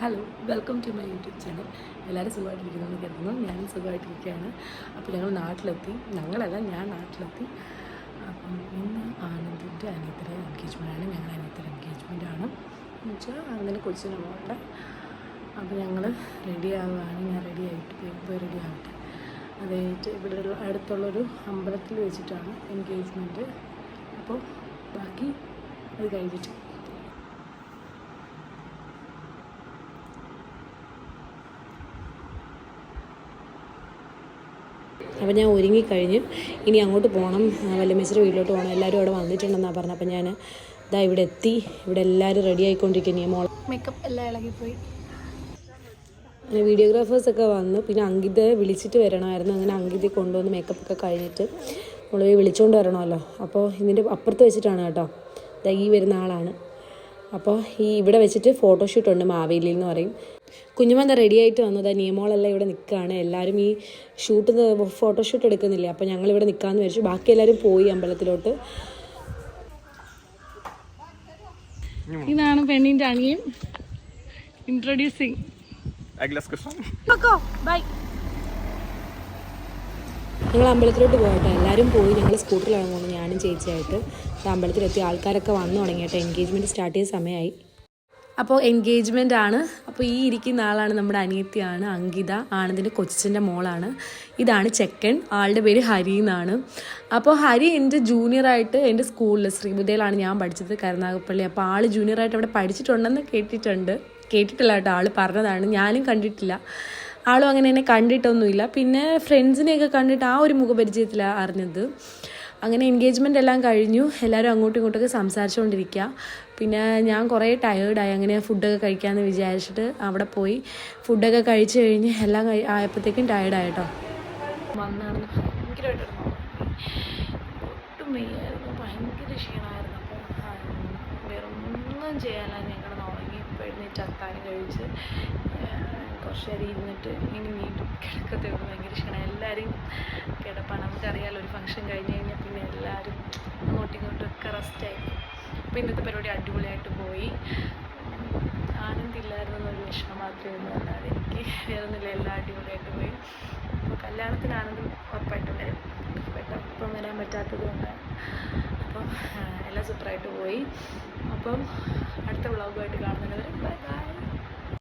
Hello welcome to my YouTube channel എല്ലാവരും സുഖമായിട്ടിരിക്കുന്നു കരുതുന്നു. ഞാനും സുഖമായിട്ടിരിക്കുകയാണ്. അപ്പോൾ ഞങ്ങൾ നാട്ടിലെത്തി. ഞങ്ങളല്ല ഞാൻ നാട്ടിലെത്തി. അപ്പം ഇന്ന് ആനന്ദിന്റെ അനിയത്തിന്റെ ആണ്. ഞങ്ങളുടെ അനിയത്തിന്റെ ആണ്. എന്ന് വെച്ചാൽ അങ്ങനെ കൊച്ചിന് അപ്പോൾ ഞങ്ങൾ റെഡി ആവുകയാണ്. ഞാൻ റെഡി ആയിട്ട് പോയി റെഡി ആവട്ടെ. അത് കഴിഞ്ഞിട്ട് ഇവിടെ അടുത്തുള്ളൊരു അമ്പലത്തിൽ വെച്ചിട്ടാണ് എൻഗേജ്മെന്റ് അപ്പോൾ ബാക്കി അത് കഴിഞ്ഞിട്ട് അപ്പോൾ ഞാൻ ഒരുങ്ങിക്കഴിഞ്ഞ് ഇനി അങ്ങോട്ട് പോകണം. വല്യമ്മച്ചിയുടെ വീട്ടിലോട്ട് പോകണം. എല്ലാവരും അവിടെ വന്നിട്ടുണ്ടെന്നാണ് പറഞ്ഞത്. അപ്പോൾ ഞാൻ ഇതാ ഇവിടെ എത്തി. ഇവിടെ എല്ലാവരും റെഡി ആയിക്കൊണ്ടിരിക്കുന്നു. മോൾ മേക്കപ്പ് എല്ലാം ഇളകിപ്പോയി. അങ്ങനെ വീഡിയോഗ്രാഫേഴ്സൊക്കെ വന്നു. പിന്നെ അങ്കിതയെ വിളിച്ചിട്ട് വരണമായിരുന്നു. അങ്ങനെ അങ്കിതയെ കൊണ്ടുവന്ന് മേക്കപ്പ് ഒക്കെ കഴിഞ്ഞിട്ട് നമ്മൾ വിളിച്ചുകൊണ്ട് വരണമല്ലോ. അപ്പോൾ ഇതിന്റെ അപ്പുറത്ത് വെച്ചിട്ടാണ് കേട്ടോ. ഈ വരുന്ന ആളാണ്. അപ്പോൾ ഈ ഇവിടെ വെച്ചിട്ട് ഫോട്ടോഷൂട്ട് ഉണ്ട് മാവേലിയിൽ എന്ന് പറയും. കുഞ്ഞുമന്ത റെഡി ആയിട്ട് വന്നത്? നിയമോളെല്ലാം ഇവിടെ നിൽക്കുകയാണ് എല്ലാവരും ഈ ഷൂട്ട് ഫോട്ടോഷൂട്ട് എടുക്കുന്നില്ലേ? അപ്പോൾ ഞങ്ങൾ ഇവിടെ നിൽക്കാമെന്ന് വിചാരിച്ചു. ബാക്കി എല്ലാവരും പോയി അമ്പലത്തിലോട്ട്. ഇതാണ് പെണ്ണിന്റെ അണിയും ഇൻട്രൊഡ്യൂസിങ്. ബൈ ഞങ്ങൾ അമ്പലത്തിലോട്ട് പോകട്ടെ. എല്ലാവരും പോയി ഞങ്ങൾ സ്കൂട്ടറിലാണ് പോകുന്നത് ഞാനും ചേച്ചിയായിട്ട് അമ്പലത്തിലെത്തി. ആൾക്കാരൊക്കെ വന്നു തുടങ്ങിയിട്ട് എൻഗേജ്മെന്റ് സ്റ്റാർട്ട് ചെയ്ത സമയമായി. അപ്പോൾ എൻഗേജ്മെന്റ് ആണ്. അപ്പോൾ ഈ ഇരിക്കുന്ന ആളാണ് നമ്മുടെ അനിയത്തിയാണ് അങ്കിത. ആനന്ദിന്റെ കൊച്ചിന്റെ മോളാണ്. ഇതാണ് ചെക്കൻ. ആളുടെ പേര് ഹരി എന്നാണ്. അപ്പോൾ ഹരി എന്റെ ജൂനിയറായിട്ട് എന്റെ സ്കൂളിൽ ശ്രീബുദ്ധയിലാണ് ഞാൻ പഠിച്ചത് കരുനാഗപ്പള്ളി. അപ്പോൾ ആൾ ജൂനിയറായിട്ട് അവിടെ പഠിച്ചിട്ടുണ്ടെന്ന് കേട്ടിട്ടുണ്ട്. കേട്ടിട്ടില്ല കേട്ടോ. ആൾ പറഞ്ഞതാണ്. ഞാനും കണ്ടിട്ടില്ല. ആളും അങ്ങനെ എന്നെ കണ്ടിട്ടൊന്നുമില്ല. പിന്നെ ഫ്രണ്ട്സിനെയൊക്കെ കണ്ടിട്ട് ആ ഒരു മുഖപരിചയത്തിലാണ് അറിഞ്ഞത്. അങ്ങനെ എൻഗേജ്മെന്റ് എല്ലാം കഴിഞ്ഞു. എല്ലാവരും അങ്ങോട്ടും ഇങ്ങോട്ടൊക്കെ സംസാരിച്ചുകൊണ്ടിരിക്കുക പിന്നെ ഞാൻ കുറേ ടയേർഡായി അങ്ങനെ ഫുഡൊക്കെ കഴിക്കാമെന്ന് വിചാരിച്ചിട്ട് അവിടെ പോയി. ഫുഡൊക്കെ കഴിച്ച് കഴിഞ്ഞ് എല്ലാം കഴി ആയപ്പോഴത്തേക്കും ടയേർഡായിട്ടോ വന്നാണ് ഭയങ്കരമായിട്ട് ഒട്ടും വയ്യായിരുന്നു. ഭയങ്കര ക്ഷീണമായിരുന്നു. അപ്പോൾ വേറൊന്നും ചെയ്യാനില്ല ഞങ്ങൾ ഉറങ്ങി എഴുന്നേറ്റ് അത്താഴം കഴിച്ച് കുറച്ച് നേരം ഇരുന്നിട്ട് ഇനി വീണ്ടും കിടക്കത്തേ ഉള്ളൂ. ഭയങ്കര ക്ഷീണം എല്ലാവരും കിടപ്പാണ്. നമുക്കറിയാലോ ഒരു ഫംഗ്ഷൻ കഴിഞ്ഞ് കഴിഞ്ഞാൽ പിന്നെ എല്ലാവരും അങ്ങോട്ടും ഇങ്ങോട്ടും ഒക്കെ റെസ്റ്റായി അപ്പോൾ ഇന്നത്തെ പരിപാടി അടിപൊളിയായിട്ട് പോയി. ആനന്ദില്ലായിരുന്നു എന്നൊരു വിഷമം മാത്രമേ ഉള്ളൂ അല്ലാതെ എനിക്ക്. വേറെ ഒന്നുമില്ല എല്ലാം അടിപൊളിയായിട്ട് പോയി. അപ്പോൾ കല്യാണത്തിന് ആനന്ദം ഉറപ്പായിട്ടും വരും. ഉറപ്പായിട്ടും ഇപ്പം വരാൻ പറ്റാത്തത് കൊണ്ട് അപ്പം എല്ലാം സൂപ്പറായിട്ട് പോയി. അപ്പം അടുത്ത വ്ളോഗുമായിട്ട് കാണുന്നവരെ ബൈ ബൈ